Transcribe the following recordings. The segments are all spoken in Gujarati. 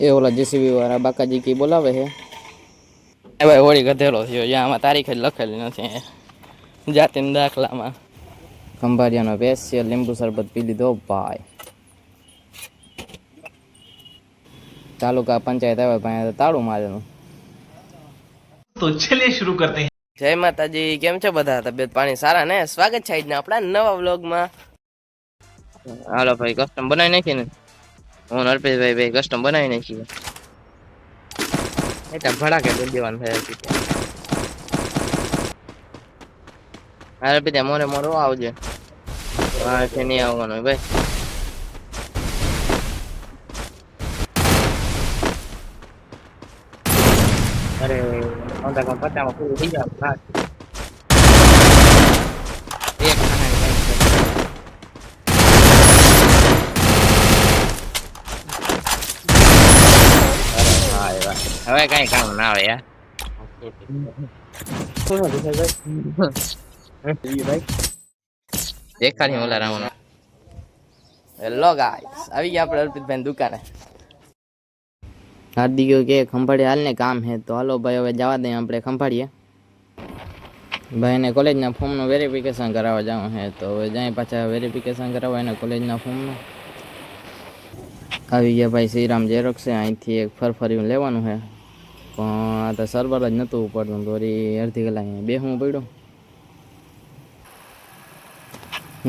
એ ઓલા જેસીબી વાળા બાકાજી કી બોલાવે છે. એ ભાઈ હોળી ગધેલો થયો જ્યાં આમાં તારીખ જ લખેલી નથી જાતિના દાખલામાં. ખંભારિયાનો ભેંસ લીંબુ શરબત પી લીધો ભાઈ. તાલુકા પંચાયત આવે ભાઈ તાળું મારેલું. તો ચલે શરૂ કરતે જય માતાજી કેમ છો બધા? તબિયત પાણી સારા ને? સ્વાગત છે આજના આપણા નવા વ્લોગમાં. હાલો ભાઈ કસ્ટમ બનાવી નાખીને હું અલ્પેશભાઈ ભાઈ કસ્ટમ બનાવી નાખીએ એટલે ભડાકે દઈ દેવાનું થાય છે હાલ પીધા મોરે મોરો આવજે. મારે છે નહીં આવવાનું ભાઈ. અરે કોણ પૂરું થઈ જાય હવે કઈ કામ ના આવે યાર દેખાડી ઓલા રાવણ હેલો ગાઈસ આવી ગયા આપણે અર્પિતભાઈ દુકાને હાર્દિકો કે ખંભાળીએ હાલ ને કામ હે તો હાલો ભાઈ હવે જવા દઈએ આપણે ખંભાળીએ ભાઈને કોલેજના ફોર્મનું વેરિફિકેશન કરાવવા જવું છે તો હવે જાય પાછા વેરિફિકેશન કરાવવા એના કોલેજના ફોર્મનું આવી ગયા ભાઈ શ્રીરામ ઝેરોક્સ છે અહીંથી એક ફરફર્યું લેવાનું છે પણ આ તો સર્વર જ નહોતું ઉપડતું તો વળી અડધી કલાક અહીંયા બેસવું પડ્યું.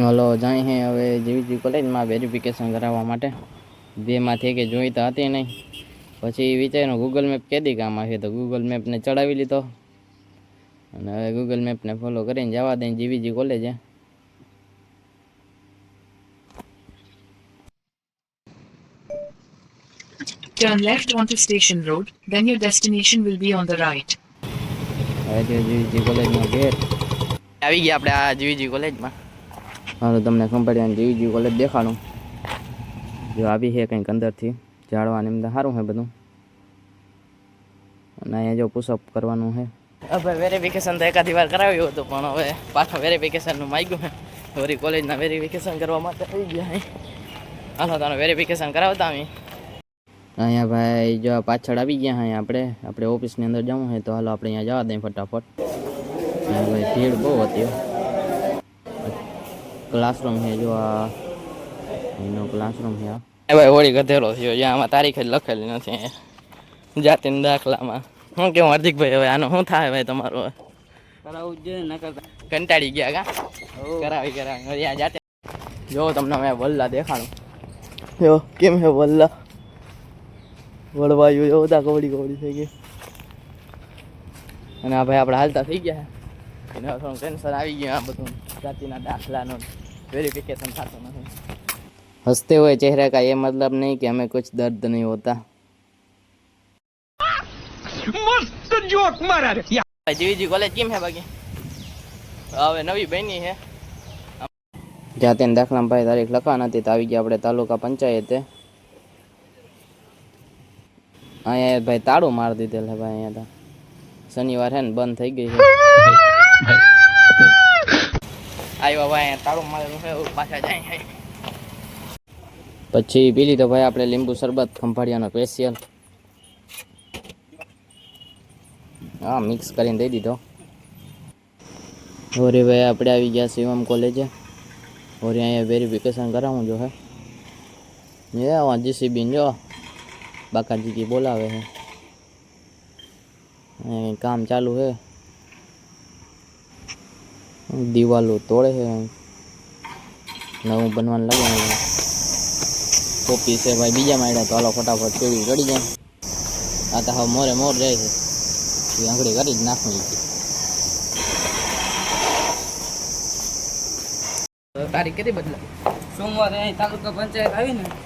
હલો જાય હે હવે જેવી કોલેજમાં વેરિફિકેશન કરાવવા માટે. બેમાંથી કે જોઈ તો હતી નહીં. પછી વિચાર્યું ગૂગલ મેપ કેદી કામ આવશે તો ગૂગલ મેપને ચડાવી લીધો. અને હવે ગૂગલ મેપને ફોલો કરીને જવા દઈને જીવીજી કોલેજે Turn left onto Station Road, then your destination will be on the right. હવે જો જીવીજી કોલેજમાં ગેટ આવી ગયા આપણે આ જીવીજી કોલેજમાં હાલો તમને ખંભાળિયા જીવીજી કોલેજ દેખાડું જો આવી છે કંઈક અંદરથી ઝાડવાની એમ તો સારું છે બધું અને અહીંયા જો પુશઅપ કરવાનું છે હવે વેરિફિકેશન તો એકાદી વાર કરાવ્યું હતું પણ હવે પાછા વેરિફિકેશનનું માગ્યું છે વળી કોલેજના વેરિફિકેશન કરવા માટે આવી ગયા અહીં હાલો તારે વેરિફિકેશન કરાવતા અમે અહીંયા ભાઈ જો પાછળ આવી ગયા હા આપણે આપણે ઓફિસની અંદર જવું હોય તો હાલો આપણે અહીંયા જવા દઈએ ફટાફટ. ભાઈ ભીડ બહુ હતી ક્લાસરૂમ છે જો આ. એનો ક્લાસરૂમ છે આ. ભાઈ હોળી ગધેરો થયો જ્યાં આમાં તારીખ જ લખેલી નથી જાતિના દાખલામાં. શું કેવું હાર્દિકભાઈ હવે આનું શું થાય ભાઈ તમારું? કરાવવું જ જોઈએ નકર કંટાળી ગયા કા? કરાવી કરાવી. જાતે જો તમને મેં વલ્લા દેખાડું. જો કેમ હે વલ્લા? વળવાયું એવો બધા કોવડી કોવડી થઈ ગઈ અને આ ભાઈ આપણે હાલતા થઈ ગયા એને થોડું ટેન્શન આવી ગયું આ બધું જાતિના દાખલાનો વેરિફિકેશન થતો નથી હસતે હોય ચહેરા કા એ મતલબ નહીં કે હમે કુછ દર્દ નહીં હોતા મસ્ત જોક મારા રે જીવીજી કોલેજ કેમ હે બાકી હવે નવી બની હે જાતિના દાખલામાં ભાઈ તારીખ લખવા નથી તો આવી ગયા આપણે તાલુકા પંચાયતે અહીંયા ભાઈ તાળું મારી દીધેલ છે ભાઈ અહીંયા તો. શનિવાર છે ને બંધ થઈ ગઈ છે આવ્યા ભાઈ તાળું મારેલું છે પાછા જાય પછી પી લીધો ભાઈ આપણે લીંબુ શરબત ખંભાળિયાનો સ્પેશિયલ હા મિક્સ કરીને દઈ દીધો. હોરી ભાઈ આપણે આવી ગયા શિવમ કોલેજે હોરી અહીંયા વેરિફિકેશન કરાવવું જો હે. હજી સીબીન જો બાકાજી કી બોલાવે છે અહીં કામ ચાલુ છે દિવાલો તોડે છે નવું બનવાનું લાગે કોપી છે ભાઈ બીજા માંડ્યા તો હાલો ફટાફટ ચોરી ચડી જાય આ તો હવે મોરે મોર જાય છે એ આંગળી કરી જ નાખું તારીખ કેટલી બદલા સોમવારે અહીં તાલુકા પંચાયત આવી ને અહીં ત-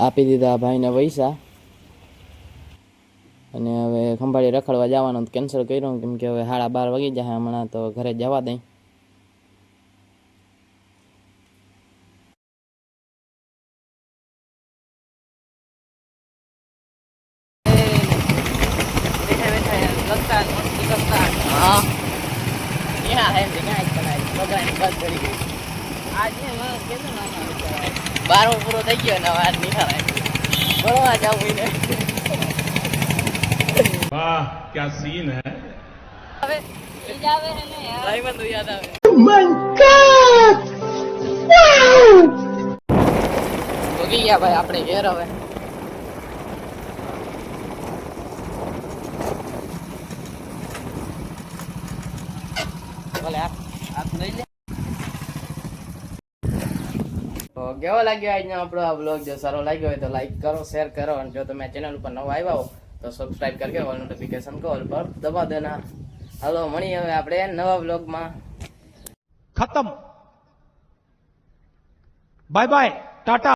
આપી દીધા ભાઈને પૈસા અને હવે ખંભાળી રખડવા જવાનું કેન્સલ કર્યું કેમ કે હવે સાડા બાર વાગી જાય હમણાં તો ઘરે જવા દઈ હા. બારમો પૂરો થઈ ગયો ને વાર નીકળાય ભણવા જાવું એને. વાહ ક્યાં સીન હે? હવે આવે ગયા ભાઈ આપણે ઘેર હવે. ભલે આ આ લઈ કેવો લાગ્યો આજનો આપણો આ બ્લોગ જો સારો લાગ્યો હોય તો લાઈક કરો શેર કરો, અને જો તમે ચેનલ ઉપર નવો આવ્યા હો, તો સબસ્ક્રાઈબ કરકે ઓલ નોટિફિકેશન કોલ પર દબા દેના. હાલો મળી હવે આપણે નવા બ્લોગમાં ખતમ. Bye bye Tata